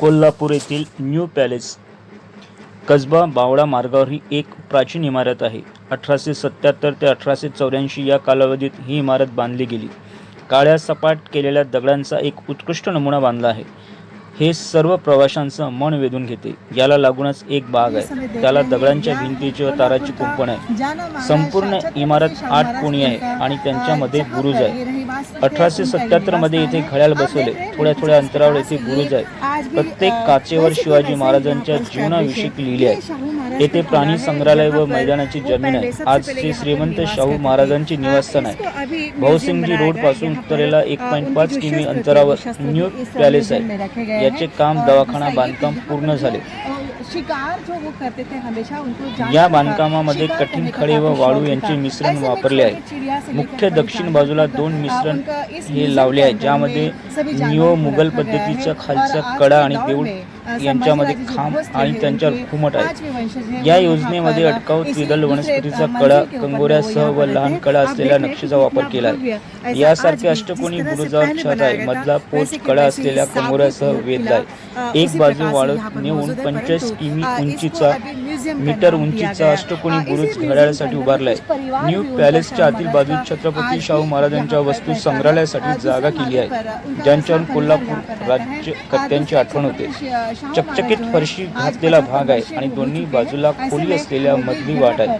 कोल्हापूर येथील new palace Kasba Bawda मार्गावर ही एक प्राचीन इमारत आहे. अठराशे सत्याहत्तर ते अठराशे चौऱ्याऐंशी या कालावधीत ही इमारत बांधली गेली. काळ्या सपाट केलेल्या दगडांचा एक उत्कृष्ट नमुना बांधला आहे. हे सर्व प्रवाशांचं मन वेधून घेते. याला लागूनच एक बाग आहे. त्याला दगडांच्या भिंतीची व ताराची कुंपण आहे. संपूर्ण इमारत आठ कोणी आहे आणि त्यांच्यामध्ये बुरुज आहे. अठराशे सत्याहत्तरमध्ये इथे घड्याळ बसवले. थोड्या थोड्या अंतरावर येथे बुरुज आहे. प्रत्येक काचेवर शिवाजी महाराजांच्या जीवनाविषयी लिहिले आहे. येथे प्राणी संग्रहालय व मैदानाची जमीन आहे आज श्री श्रीमंत शाहू महाराजांची निवासस्थान आहे. भाऊसिंगजी रोडपासून उत्तरेला एक पॉईंट पाच किमी अंतरावर न्यू पॅलेस आहे. याचे काम दवाखाना बांधकाम पूर्ण झाले. शिकार जो वो करते थे हमेशा उनको या बांधकामामध्ये कठीण खडे व वाळू यांचे। मिश्रण वापरले आहे मुख्य दक्षिण बाजूला दोन मिश्रण हे लावले आहे ज्यामध्ये को मुघल और खालचा कडा आणि देऊळ यांच्यामध्ये खांब आणि त्यांच्यावर घुमट आहे या योजनेमध्ये अटकाव त्रिदल वनस्पतीचा कडा कंगोऱ्यासह वो लहान कडा असलेल्या नक्षीचा वापर केला आहे यासारखे बुरुजावर पहले छत आहे मधला पोच कडा असलेल्या कंगोऱ्यासह वेधला आहे एक बाजू वाळूत नेऊन पंचवीस किमी उंचीचा मीटर उंचीचा गया। अष्टकोनी अ, इसी बुरुज घड्याळासाठी उभारलाय न्यू पॅलेसच्या आतील था। छत्रपती शाहू महाराजांच्या वस्तू। संग्रहालयासाठी जागा केली आहे ज्यांच्यावर कोल्हापूर यहाँ पर रहता। राज्य अ, कत्त्यांची दूसरे आठवण होते चकचकीत फरशी घातलेला भाग आहे आणि दोन्ही बाजूला खोली असलेल्या मधली वाट आहे.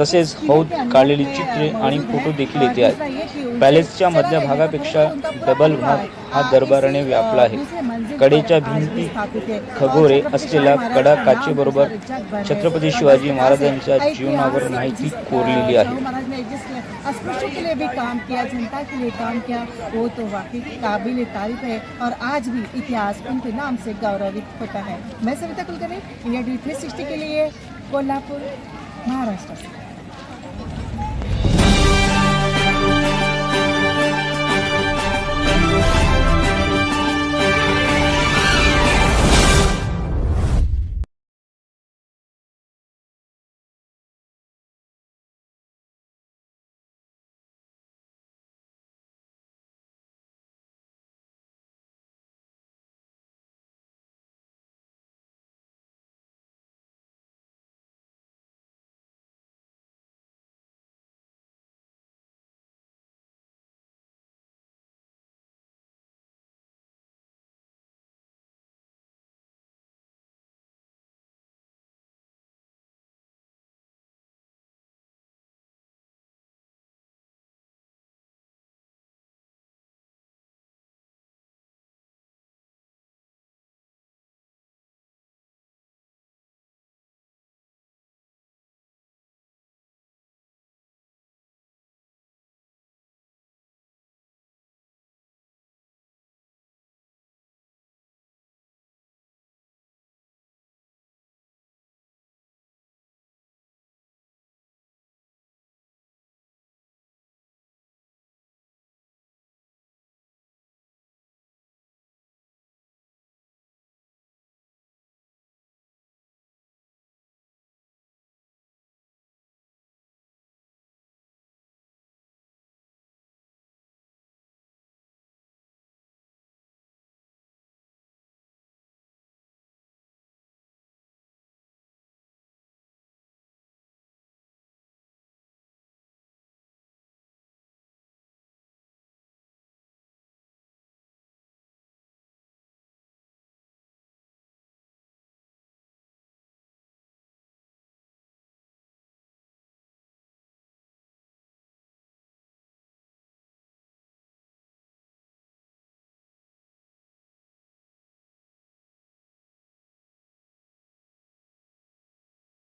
तसेच हौद काढलेली चित्रे आणि फोटो देखील येथे आहेत. पॅलेसच्या मधल्या भागापेक्षा डबल भाग हा दरबाराने व्यापला आहे. कडेच्या भिंती खगोरे असलेला कडा काचेबरोबर छत्रपती शिवाजी महाराजांच्या जीवनावर माहिती कोरलेली आहे. काम किया और आज भी इतिहास उनके नाम से गौरवित होता है मैं Savita Kulkarni India three sixty के लिए कोल्हापुर महाराष्ट्र से